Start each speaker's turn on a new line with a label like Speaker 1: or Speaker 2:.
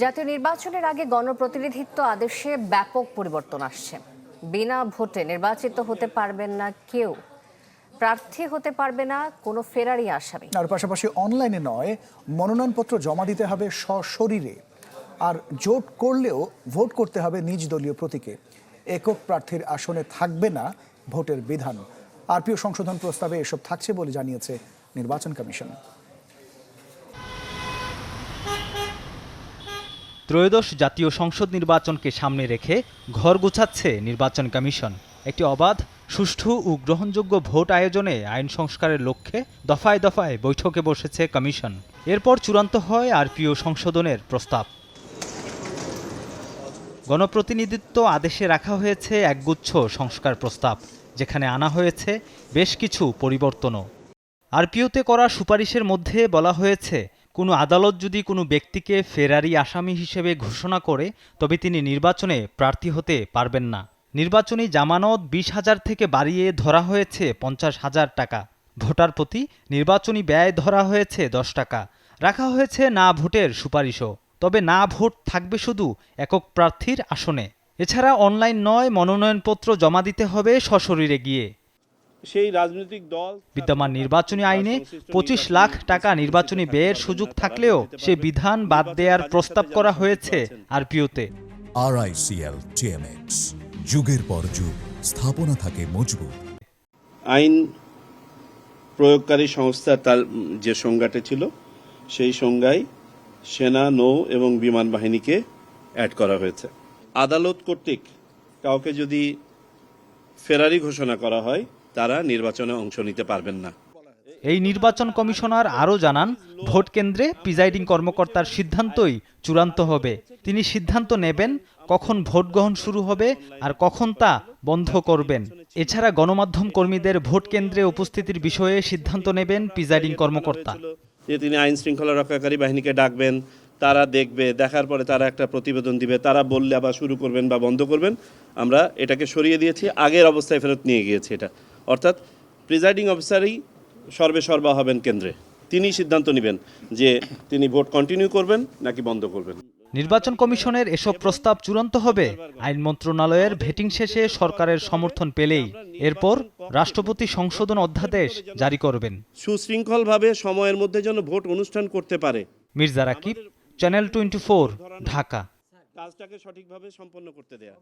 Speaker 1: জাতীয় নির্বাচনের আগে গণপ্রতিনিধিত্ব আদেশে ব্যাপক পরিবর্তন আসছে। বিনা ভোটে নির্বাচিত হতে পারবেন না কেউ। প্রার্থী হতে পারবে না, কোনো ফেরারি আসামি।
Speaker 2: আর পাশাপাশি অনলাইনে নয়, মনোনয়নপত্র জমা দিতে হবে সশরীরে। আর জোট করলেও ভোট করতে হবে নিজ দলীয় প্রতীকে। একক প্রার্থীর আসনে থাকবে না ভোটের বিধান। আরপিও সংশোধন প্রস্তাবে এসব থাকছে বলে জানিয়েছে নির্বাচন কমিশন।
Speaker 3: ত্রয়োদশ জাতীয় সংসদ নির্বাচনকে সামনে রেখে ঘর গোছাচ্ছে নির্বাচন কমিশন। একটি অবাধ, সুষ্ঠু ও গ্রহণযোগ্য ভোট আয়োজনে আইন সংস্কারের লক্ষ্যে দফায় দফায় বৈঠকে বসেছে কমিশন। এরপর চূড়ান্ত হয় আরপিও সংশোধনের প্রস্তাব। গণপ্রতিনিধিত্ব আদেশে রাখা হয়েছে একগুচ্ছ সংস্কার প্রস্তাব, যেখানে আনা হয়েছে বেশ কিছু পরিবর্তনও। আরপিওতে করা সুপারিশের মধ্যে বলা হয়েছে কোনো আদালত যদি কোনো ব্যক্তিকে ফেরারি আসামি হিসেবে ঘোষণা করে, তবে তিনি নির্বাচনে প্রার্থী হতে পারবেন না। নির্বাচনী জামানত বিশ হাজার থেকে বাড়িয়ে ধরা হয়েছে পঞ্চাশ হাজার টাকা। ভোটার প্রতি নির্বাচনী ব্যয় ধরা হয়েছে দশ টাকা। রাখা হয়েছে না ভোটের সুপারিশও। তবে না ভোট থাকবে শুধু একক প্রার্থীর আসনে। এছাড়া অনলাইন নয়, মনোনয়নপত্র জমা দিতে হবে সশরীরে গিয়ে।
Speaker 4: সেই রাজনৈতিক দল
Speaker 3: বিদ্যমান নির্বাচনী আইনে পঁচিশ লাখ টাকা নির্বাচনী ব্যয়ের সুযোগ থাকলেও সে বিধান বাদ দেওয়ার প্রস্তাব করা হয়েছে আরপিওতে।
Speaker 5: আরআইসিএল টিএমএক্স যুগের পর যুগ স্থাপনা থাকে মজবুত।
Speaker 4: আইন প্রয়োগকারী সংস্থার তার যে সংজ্ঞাটা ছিল সেই সংজ্ঞায় সেনা নৌ এবং বিমান বাহিনীকে অ্যাড করা হয়েছে। আদালত কর্তৃক কাউকে যদি ফেরারি ঘোষণা করা হয় তারা নির্বাচনে অংশ নিতে পারবেন না।
Speaker 3: এই নির্বাচন কমিশনার আরও জানান ভোট কেন্দ্রে প্রিজাইডিং কর্মকর্তার সিদ্ধান্তই চূড়ান্ত হবে। তিনি সিদ্ধান্ত নেবেন কখন ভোট গ্রহণ শুরু হবে আর কখন তা বন্ধ করবেন। এছাড়া গণমাধ্যম কর্মীদের ভোট কেন্দ্রে উপস্থিতির বিষয়ে সিদ্ধান্ত নেবেন প্রিজাইডিং কর্মকর্তা।
Speaker 4: যে তিনি আইন শৃঙ্খলা রক্ষাকারী বাহিনীকে ডাকবেন তারা দেখবে দেখার পরে তারা একটা প্রতিবেদন দিবে তারা বললে আবার শুরু করবেন বা বন্ধ করবেন। আমরা এটাকে সরিয়ে দিয়েছি আগের অবস্থায় ফেরত নিয়ে গিয়েছি এটা। অর্থাৎ প্রিজাইডিং অফিসারই সর্বে সর্বা হবেন কেন্দ্রে। তিনি সিদ্ধান্ত নেবেন যে তিনি ভোট কন্টিনিউ করবেন নাকি বন্ধ করবেন।
Speaker 3: নির্বাচন কমিশনের এসব প্রস্তাব চূড়ান্ত হবে। আইন মন্ত্রণালয়ের ভেটিং শেষে সরকারের সমর্থন পেলেই। এরপর রাষ্ট্রপতি সংশোধন অধ্যাদেশ জারি করবেন।
Speaker 4: সুশৃঙ্খলভাবে সময়ের মধ্যে যেন ভোট অনুষ্ঠান করতে পারে।
Speaker 3: Mirza Rakib channel twenty Dhaka.
Speaker 4: কাজটাকে সঠিকভাবে সম্পন্ন করতে দেয়া।